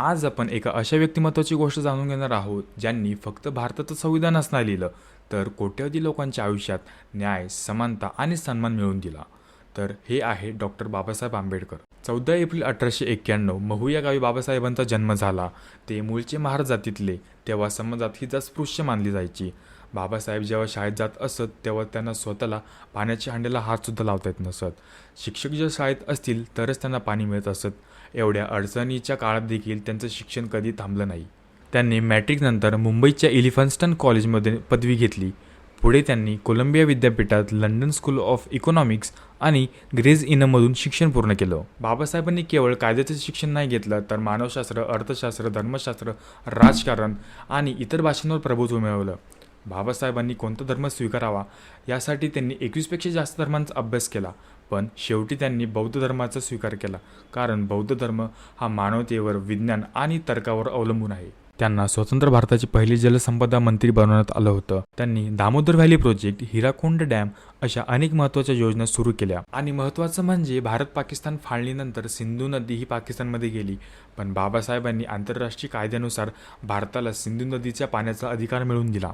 आज आपण एका अशा व्यक्तिमत्वाची गोष्ट जाणून घेणार आहोत ज्यांनी फक्त भारताचं संविधानच नाही लिहिलं तर कोट्यवधी लोकांच्या आयुष्यात न्याय समानता आणि सन्मान मिळवून दिला. तर हे आहे डॉक्टर बाबासाहेब आंबेडकर. चौदा एप्रिल अठराशे एक्क्याण्णव महू या गावी बाबासाहेबांचा जन्म झाला. ते मूळचे महार जातीतले तेव्हा समाजात ही जात स्पृश्य मानली जायची. बाबासाहेब जेव्हा शाळेत जात असत तेव्हा त्यांना स्वतःला पाण्याच्या हांड्याला हातसुद्धा लावता येत नसत. शिक्षक जर शाळेत असतील तरच त्यांना पाणी मिळत असत. एवढ्या अडचणीच्या काळात देखील त्यांचं शिक्षण कधी थांबलं नाही. त्यांनी मॅट्रिकनंतर मुंबईच्या इलिफन्स्टन कॉलेजमध्ये पदवी घेतली. पुढे त्यांनी कोलंबिया विद्यापीठात लंडन स्कूल ऑफ इकॉनॉमिक्स आणि ग्रेज इनमधून शिक्षण पूर्ण केलं. बाबासाहेबांनी केवळ कायद्याचं शिक्षण नाही घेतलं तर मानवशास्त्र अर्थशास्त्र धर्मशास्त्र राजकारण आणि इतर भाषांवर प्रभुत्व मिळवलं. बाबासाहेबांनी कोणता धर्म स्वीकारावा यासाठी त्यांनी एकवीसपेक्षा जास्त धर्मांचा अभ्यास केला. पण शेवटी त्यांनी बौद्ध धर्माचा स्वीकार केला. कारण बौद्ध धर्म हा मानवतेवर विज्ञान आणि तर्कावर अवलंबून आहे. त्यांना स्वतंत्र भारताचे पहिले जलसंपदा मंत्री बनवण्यात आलं होतं. त्यांनी Damodar valley project Hirakud dam अशा अनेक महत्त्वाच्या योजना सुरू केल्या. आणि महत्त्वाचं म्हणजे भारत पाकिस्तान फाळणीनंतर सिंधू नदी ही पाकिस्तानमध्ये गेली. पण बाबासाहेबांनी आंतरराष्ट्रीय कायद्यानुसार भारताला सिंधू नदीच्या पाण्याचा अधिकार मिळवून दिला.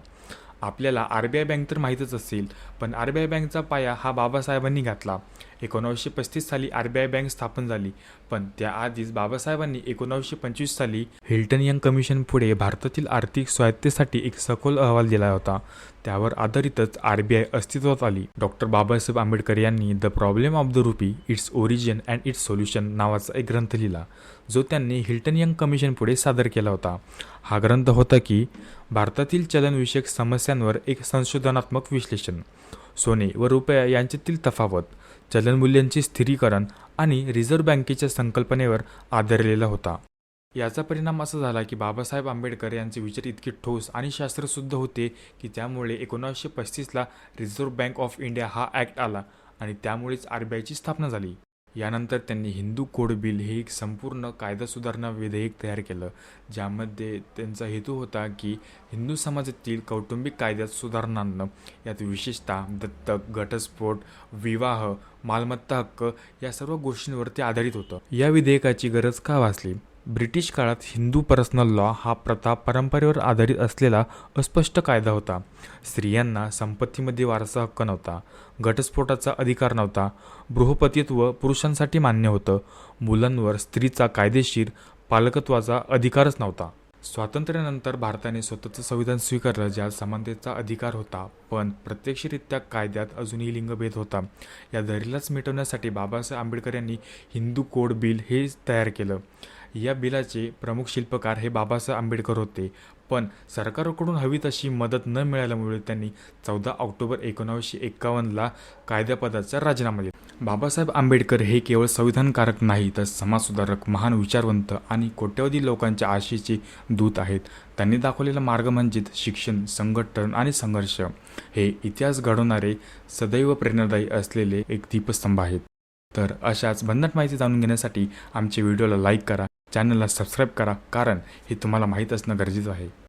आपल्याला आर बी आय बँक तर माहीतच असेल पण आर बी आय बँकचा पाया हा बाबासाहेबांनी घातला. एकोणावीसशे पस्तीस साली आर बी आय बँक स्थापन झाली. पण त्याआधीच बाबासाहेबांनी एकोणावीसशे पंचवीस साली हिल्टन यंग कमिशन पुढे भारतातील आर्थिक स्वायत्तेसाठी एक सखोल अहवाल दिला होता. त्यावर आधारितच आर बी आय अस्तित्वात आली. डॉक्टर बाबासाहेब आंबेडकर यांनी the problem of the rupee its origin and its solution नावाचा एक ग्रंथ लिहिला जो त्यांनी हिल्टन यंग कमिशन पुढे सादर केला होता. हा ग्रंथ होता की भारतातील चलनविषयक समस्यांवर एक संशोधनात्मक विश्लेषण. सोने व रुपया यांच्यातील तफावत चलनमूल्यांचे स्थिरीकरण आणि रिझर्व्ह बँकेच्या संकल्पनेवर आधारलेला होता. याचा परिणाम असा झाला की बाबासाहेब आंबेडकर यांचे विचार इतके ठोस आणि शास्त्रशुद्ध होते की त्यामुळे एकोणावीसशे पस्तीसला रिझर्व्ह बँक ऑफ इंडिया हा ॲक्ट आला आणि त्यामुळेच आर बी आयची स्थापना झाली. यानंतर त्यांनी हिंदू कोड बिल हे एक संपूर्ण कायदा सुधारणा विधेयक तयार केलं ज्यामध्ये त्यांचा हेतू होता की हिंदू समाजातील कौटुंबिक कायद्यात सुधारणांना यात विशेषतः दत्तक घटस्फोट विवाह मालमत्ता हक्क या सर्व गोष्टींवरती आधारित होतं. या विधेयकाची गरज का भासली? ब्रिटिश काळात हिंदू पर्सनल लॉ हा प्रथा परंपरेवर आधारित असलेला अस्पष्ट कायदा होता. स्त्रियांना संपत्तीमध्ये वारसा हक्क नव्हता घटस्फोटाचा अधिकार नव्हता बृहपतित्व पुरुषांसाठी मान्य होतं मुलांवर स्त्रीचा कायदेशीर पालकत्वाचा अधिकारच नव्हता. स्वातंत्र्यानंतर भारताने स्वतःचं संविधान स्वीकारलं ज्यात समानतेचा अधिकार होता पण प्रत्यक्षरित्या कायद्यात अजूनही लिंगभेद होता. या दरीलाच मिटवण्यासाठी बाबासाहेब आंबेडकर यांनी हिंदू कोड बिल हे तयार केलं. या बिलाचे प्रमुख शिल्पकार हे बाबासाहेब आंबेडकर होते. पण सरकारकडून हवी तशी मदत न मिळाल्यामुळे त्यांनी चौदा ऑक्टोबर एकोणावीसशे एक्कावन्नला कायद्यापदाचा राजीनामा दिला. बाबासाहेब आंबेडकर हे केवळ संविधानकारक नाही तर समाजसुधारक महान विचारवंत आणि कोट्यवधी लोकांच्या आशेचे दूत आहेत. त्यांनी दाखवलेला मार्ग म्हणजेच शिक्षण संघटन आणि संघर्ष. हे इतिहास घडवणारे सदैव प्रेरणादायी असलेले एक दीपस्तंभ आहेत. तर अशाच भन्नाट माहिती जाणून घेण्यासाठी आमच्या व्हिडिओला लाईक करा. चॅनलला सबस्क्राईब करा कारण हे तुम्हाला माहीत असणं गरजेचं आहे.